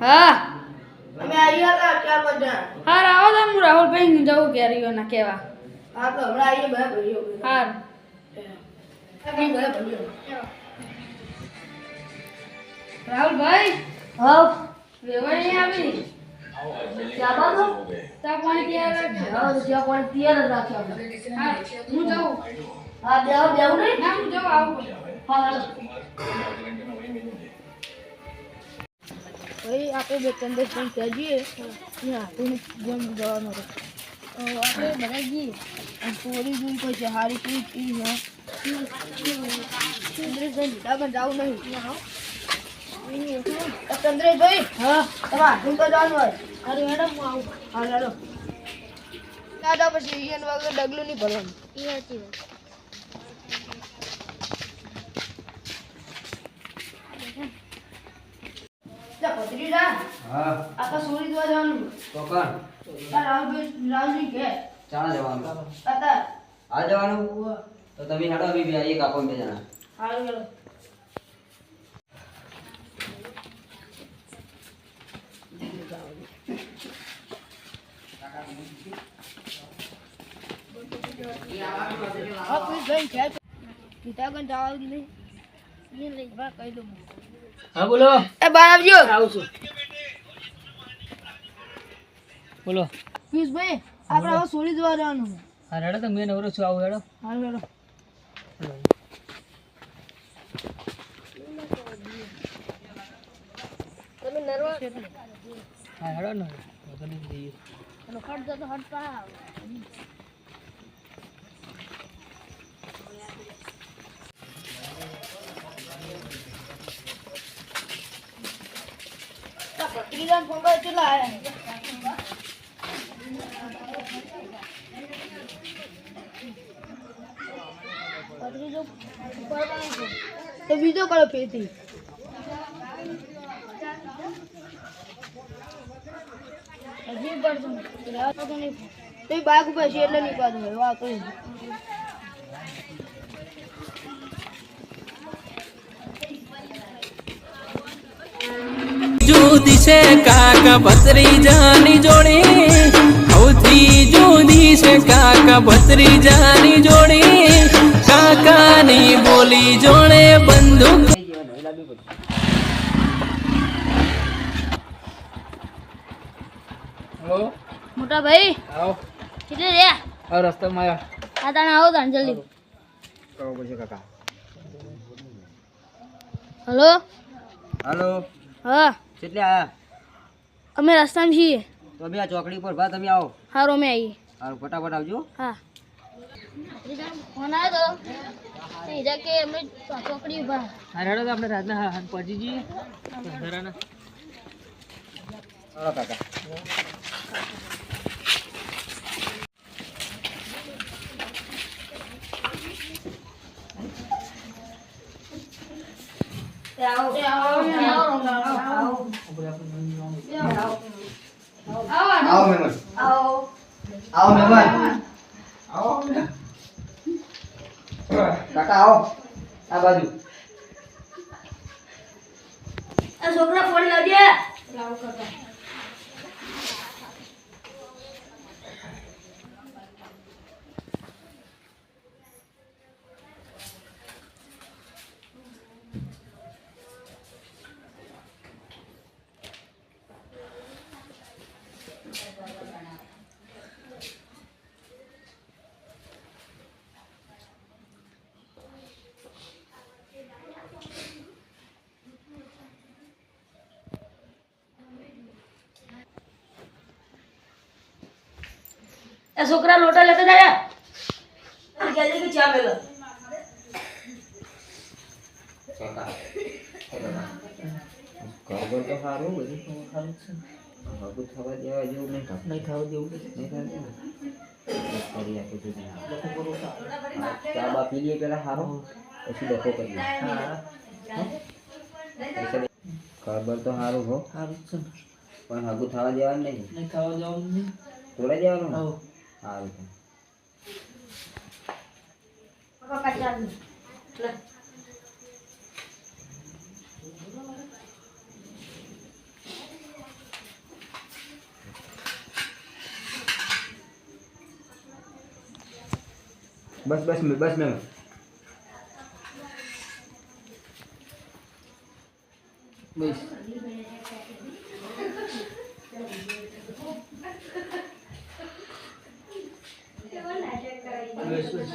હા. અમે આવીએ હતા ચાર હા આવો તો હું રાહુલભાઈ ને જવું કેરીઓના કેવા. હા તો હમણાં આવીએ બધા ભાઈઓ. હા બધા રાહુલભાઈ હા. વેવાઈ આવી? ચા પાણી તૈયાર રાખજો. તો ત્યાં તૈયાર જ રાખ્યો હું જાઉં હા બેહો બેહો નહીં? ના હું જાઉં આવું. હા ભાઈ આપણે બે ચંદ્ર જણ ત્યાં જઈએ. ત્યાં આપણને જેમ જવાનો આપણે બધા જઈએ. અને ચોરી જોઈ કોઈ છે હારી કોઈ ચીજ ચંદ્રેશભાઈ લીધા પણ જવું નહીં. ચંદ્રેશભાઈ હા? તમારે હું તો જવાનું હોય. અરે મેડમ હું આવું. હા ચાલો ના પછી વગર ડગલું નહીં ભરવાનું. એ હતી વાત. ભત્રીજા હા. આખા સોરી જોવા જવાનું? તો તાર રાહુલભાઈ રાહુલજી ઘેર ચાણા જવાનું. અત્યાર આ જવાનું. તો તમે હાડો બી બે એક આપો બે જણા. હાલ ગયો પિતા કન નહીં. હા બોલો. એ બહાર આવજો. આવું છું. બોલો. પિયુષભાઈ આપણે હવે સોરી જોવા જવાનું હા હેડો તો મેં નવરો છું આવું હેડો હારું રેડો. તમે નર્વસ હા હેડો ને. વગર નહીં જઈએ. હટ જતો હટ પા તો બીજો કરો ફેરથી. હજી પડતું બાગ ઉપર છે એટલે નહીં પાડું વાતો જુદી છે કાકા ભત્રીજાની જોડી. સૌથી જુદી છે કાકા ભત્રીજાની જોડી. કાકાની બોલી જોડે બંદૂક. મોટા ભાઈ આવો. કેટલે રે આવો રસ્તામાં આવ્યા આ તાણે આવો તાણ જલ્દી. કરવો પડશે કાકા. હલો? હાલો. હા. કેટલે આયા? અમે રસ્તામાં છીએ. તો અમે આ ચોકડી પર ભા તમે આવો. હારો અમે આવી હારું ફટાફટ આવજો. હા. ફોન આવ્યો તો. હીરા કે અમે ચોકડી ઊભા. હા હેડો તો આપણે રાતના હા હા પહોંચી જઈએ. અંધારાના ચાલો કાકા. આવો. મહેમાન આવો મહેમાન. આવો. એ છોકરા લોટા લેતા જાય. કહેજે કે ચા મેલો? ખબર તો સારું બધું સારું છે. હવે થવા દેવા જેવું નહીં નહીં થવા દેવું નહીં થવા દેવું ચા બા પી લઈએ પેલા સારો પછી ડખો કરીએ હા. ખબર તો સારું હો. સારું છે પણ હગું થવા દેવાનું નહીં. નહીં થવા જવાનું નહીં. થોડા દેવાનું સારું બસ બસ બસ મેમ બસ. બસ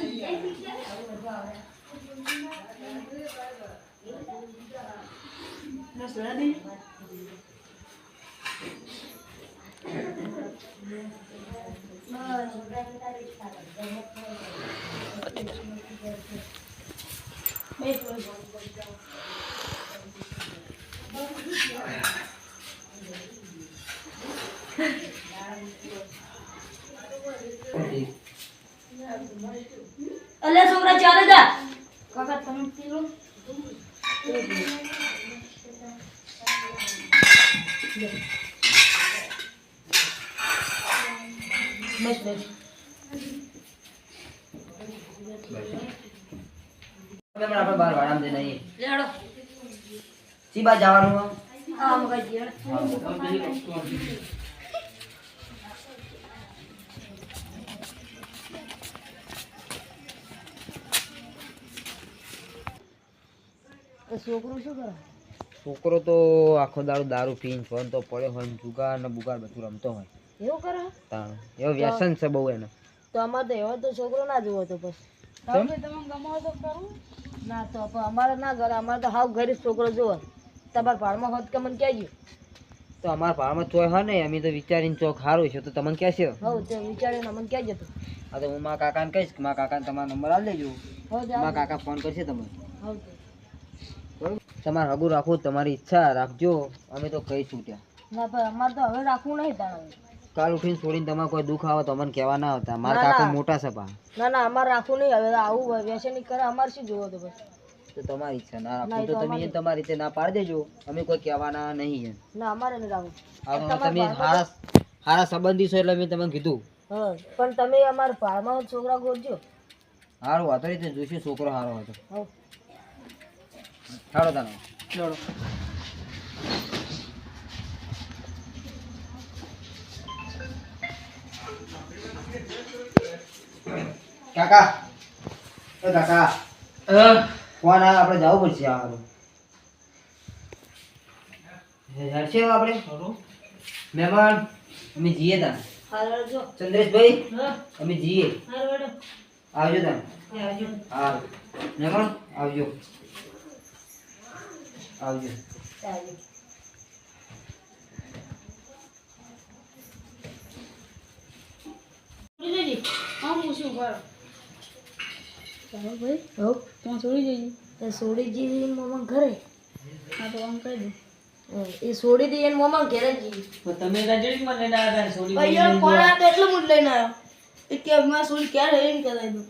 બસ અલ્યા છોકરા ચાલે જા કાકા તમે પીલો બસ બસ. આપણે બહાર વાળામાં જઈને નહીં લેડો સી બાજુ જવાનું હા મગાજી છોકરો શું કરે? છોકરો તો આખો દારૂ દારૂ પીને ફોન તો પડ્યો હોય ને જુગાર ને બુગાર બધું રમતો હોય. એવું કરે? તાણ. એવો વ્યસન છે બહુ એને. તો અમારે તો એવો તો છોકરો ના જોવો તો બસ કેમ? તમે ગમાવો તો કરું ના તો પણ અમારે ના ઘરે અમારે તો હાવ ઘરે જ છોકરો જોવો તમારા ભાડમાં હોત કે મને કહેજો. તો અમારા ભાડમાં ચોય હોય ને અમે તો વિચારીને ચોક સારું છે તો તમને કહેશે? હવ તો વિચારીને અમને કહેજો તો. હા તો હું મારા કાકાને કહીશ કે મારા કાકાને તમારો નંબર આપી દેજો. મારા કાકા ફોન કરશે તમને. હવ તમારે હગું રાખવું તમારી ઈચ્છા રાખજો. અમે તો કહી છૂટ્યા ના પણ અમારે તો હવે રાખવું નહીં તારે કાલ ઉઠીને છોડીને તમારે કોઈ દુઃખ આવે તો અમને કહેવા ના આવતા. મારા કાકા મોટા છે ના ના અમારે રાખવું નહીં. હવે આવું વ્યસન નહીં કરે અમારે શું જોવો તો બસ તો તમારી ઈચ્છા ના રાખવું તો તમે તમારી રીતે ના પાડી દેજો. અમે કોઈ કહેવાના નહીં ના અમારે નહીં રાખવું. તમે સારા સારા સંબંધી છો એટલે મેં તમને કીધું. પણ તમે અમારા ભાડમાં છોકરા ગોતજો. સારું વાતો રીતે જોઈશું છોકરો સારો હતો સારો તાનો. ચલો કાકા. એ કાકા. ફોન આવે આપણે જવું પડશે આવવાનું હવે આપણે? મહેમાન અમે જઈએ તા હાલો ચંદ્રેશભાઈ હા? અમે જઈએ. હાલો હેડો આવજો તા આવજો. હા. મહેમાન આવજો. આવજો ચાલો ભાઈ હવ તું છોડી જઈએ મોમાં ઘરે હા તો આમ કહી દઉં એ સોડી દી એને મોમાં ઘેરે જી તમે ગાજડી માં લઈને આવ્યા હતા છોડી અહીંયા ફોન આવ્યો એટલે હું લઈને આવ્યો કે મેં ક્યારે દઉં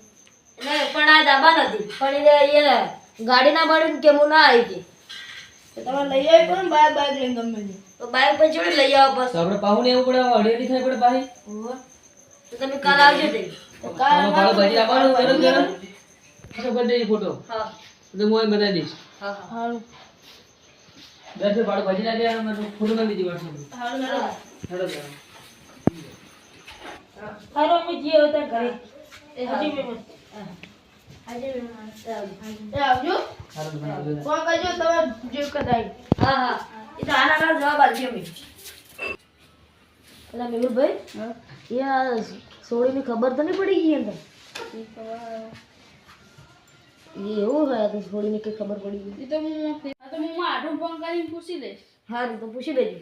એટલે પણ આ દાબા નથી પણ એ ગાડી ના પાડી કે હું ના આવી હતી તમે લઈ આવી પણ બાઈક બાઈક લઈને ગમે તે તો બાઈક પર જોડે લઈ આવો બસ. તો આપણે પાહુ ને એવું પડે અડેલી થાય પડે પાહી? તો તમે કાલ આવજો તે. કાલ આમાં ભાડું ભરી આપવાનું ગરમ ગરમ? ફોટો કરી દેજો ફોટો. હા. તો હું અહીં બતાવી દઈશ. હા હા. દસ રૂપિયા ભાડું ભરી ના દે આમાં ફોટો કરી દીધી વોટ્સઅપ હારું હેડો. હેડો હારું અમે ઘરે. મેં આજે મેં આવજો. ફોન કરજો તમે જે કદાય હા હા. એ તો આના આના જવાબ આપજો અમે એટલે મેહુલભાઈ એ આ સોળીની ખબર તો નહીં પડી ગઈ અંદર એ એવું હોય તો સોળીની કઈ ખબર પડી ગઈ. એ તો હું આ તો હું આઠું ફોન કરીને પૂછી લઈશ. હા તો પૂછી લેજો.